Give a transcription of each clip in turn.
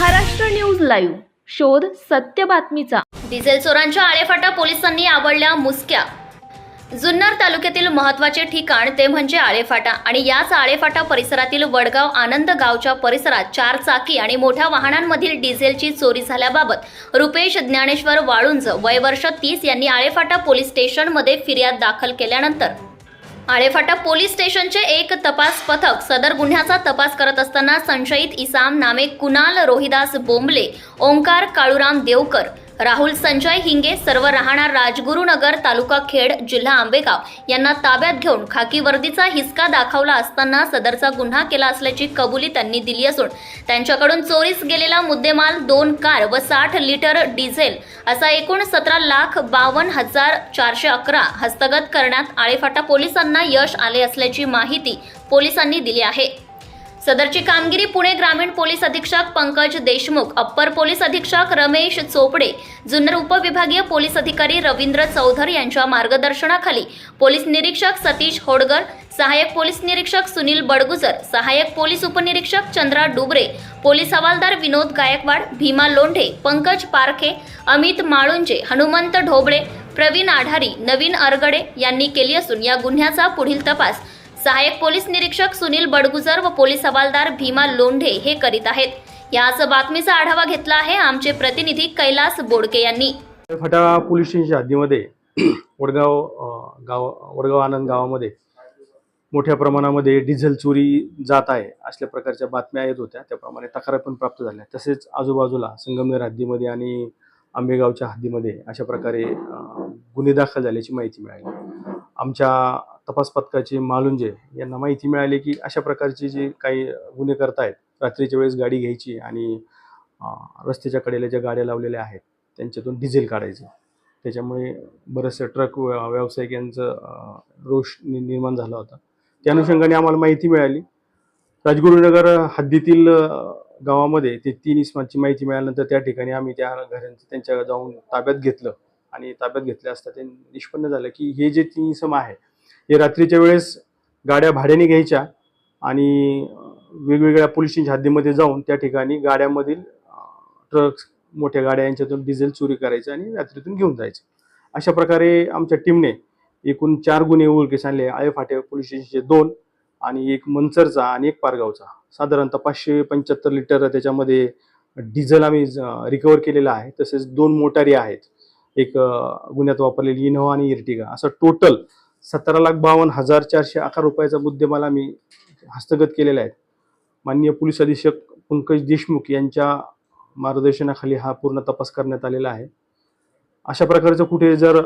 Maharashtra news live. शोध सत्य बातमीचा. डिझेल चोरांच्या आळेफाटा पोलिसांनी आवडल्या मुसक्या. जुन्नर तालुक्यातील महत्त्वाचे ठिकाण ते म्हणजे आळेफाटा आणि याच आळेफाटा परिसरातील वडगाव आनंद गावच्या परिसरात चार चाकी आणि मोठ्या वाहनांमधील डिझेलची चोरी झाल्याबाबत रुपेश ज्ञानेश्वर वाळुंज वय वर्ष तीस यांनी आळेफाटा पोलीस स्टेशनमध्ये फिर्याद दाखल केल्यानंतर आळेफाटा पोलीस स्टेशनचे एक तपास पथक सदर गुन्ह्याचा तपास करत असताना संशयित इसाम नामे कुणाल रोहिदास बोंबले ओंकार काळूराम देवकर राहुल संजय हिंगे सर्व राहणार राजगुरुनगर तालुका खेड जिल्हा आंबेगाव. यांना ताब्यात घेऊन खाकी वर्दीचा हिसका दाखवला असताना सदरचा गुन्हा केला असल्याची कबुली त्यांनी दिली असून त्यांच्याकडून चोरीस गेलेला मुद्देमाल दोन कार व साठ लिटर डिझेल असा एकूण सतरा लाख बावन्न हजार चारशे अकरा हस्तगत करण्यात आळेफाटा पोलिसांना यश आले असल्याची माहिती पोलिसांनी दिली आहे. सदरची कामगिरी पुणे ग्रामीण पोलीस अधीक्षक पंकज देशमुख अप्पर पोलीस अधीक्षक रमेश चोपडे जुन्नर उपविभागीय पोलीस अधिकारी रवींद्र चौधर यांच्या मार्गदर्शनाखाली पोलीस निरीक्षक सतीश होडगर सहाय्यक पोलीस निरीक्षक सुनील बडगुजर सहाय्यक पोलीस उपनिरीक्षक चंद्रा डुबरे पोलीस हवालदार विनोद गायकवाड भीमा लोंढे पंकज पारखे अमित माळुंजे हनुमंत ढोबळे प्रवीण आढारी नवीन अरगडे यांनी केली असून या गुन्ह्याचा पुढील तपास सहाय्यक पोलीस निरीक्षक सुनील बडगुजर व पोलीस हवालदार भीमा लोंढे हे करीत आहेत. याच बातमीचा आढावा घेतला आहे आमचे प्रतिनिधी कैलास बोडके यांनी. फटा पोलीस स्टेशनच्या हद्दीमध्ये वडगाव गाव वडगाव आनंद गावामध्ये मोठ्या प्रमाणामध्ये डिझेल चोरी जात आहे असल्या प्रकारच्या बातम्या येत होत्या. त्याप्रमाणे तक्रार पण प्राप्त झाल्या. तसेच आजूबाजूला संगमनेर हद्दीमध्ये आणि आंबेगावच्या हद्दीमध्ये अशा प्रकारे गुन्हे दाखल झाल्याची माहिती मिळाली. आमच्या तपास पथकाचे मालुंजे यांना माहिती मिळाली की अशा प्रकारचे जे काही गुन्हे करतायत रात्रीच्या वेळेस गाडी घ्यायची आणि रस्त्याच्या कडेला ज्या गाड्या लावलेल्या आहेत त्यांच्यातून डिझेल काढायचं. त्याच्यामुळे बरेचसे ट्रक व्यावसायिक यांचं रोष नि- निर्माण झाला होता. त्या अनुषंगाने आम्हाला माहिती मिळाली. राजगुरुनगर हद्दीतील गावामध्ये ते तीन इस्मांची माहिती मिळाल्यानंतर त्या ठिकाणी आम्ही त्या घरांचं त्यांच्या जाऊन ताब्यात घेतलं. आणि ताब्यात घेतल्या असता ते निष्पन्न झालं की हे जे तीन इसम आहे हे रात्रीच्या वेळेस गाड्या भाड्याने घ्यायच्या आणि वेगवेगळ्या पोलिसांच्या हद्दीमध्ये जाऊन त्या ठिकाणी गाड्यामधील ट्रक्स मोठ्या गाड्या यांच्यातून डिझेल चोरी करायचं आणि रात्रीतून घेऊन जायचं. अशा प्रकारे आमच्या टीमने एकूण चार गुन्हे उलकेस आणले आळे फाटे पोलीस स्टेशनचे दोन आणि एक मंचरचा आणि एक पारगावचा. साधारणतः पाचशे पंच्याहत्तर लिटर त्याच्यामध्ये डिझेल आम्ही रिकवर केलेला आहे. तसेच दोन मोटारी आहेत. एक गुन्ह्यात वापरलेली इनोवा आणि इर्टिगा. असं टोटल सतरा लाख बावन्न हजार चारशे अकरा रुपयाचा मुद्देमाल आम्ही हस्तगत केलेला आहे. माननीय पोलीस अधीक्षक पंकज देशमुख यांच्या मार्गदर्शनाखाली हा पूर्ण तपास करण्यात आलेला आहे. अशा प्रकारचं कुठे जर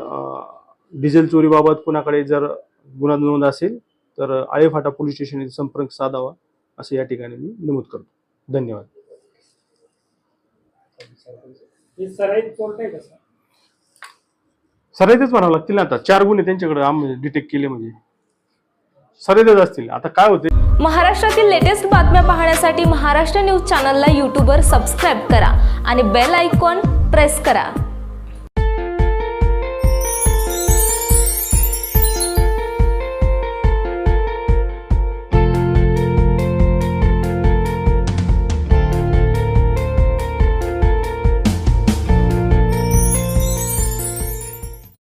डिझेल चोरीबाबत कुणाकडे जर गुन्हा नोंद असेल तर आळेफाटा पोलीस स्टेशन येथे संपर्क साधावा असं या ठिकाणी मी नमूद करतो. धन्यवाद. हे म्हणावं लागतील ना आता. चार गुन्हे त्यांच्याकडे आम्ही डिटेक्ट केले म्हणजे. सराईतच असतील. आता काय होते महाराष्ट्रातील लेटेस्ट बातम्या पाहण्यासाठी महाराष्ट्र न्यूज चॅनलला यूट्यूबवर सबस्क्राईब करा आणि बेल आयकॉन प्रेस करा.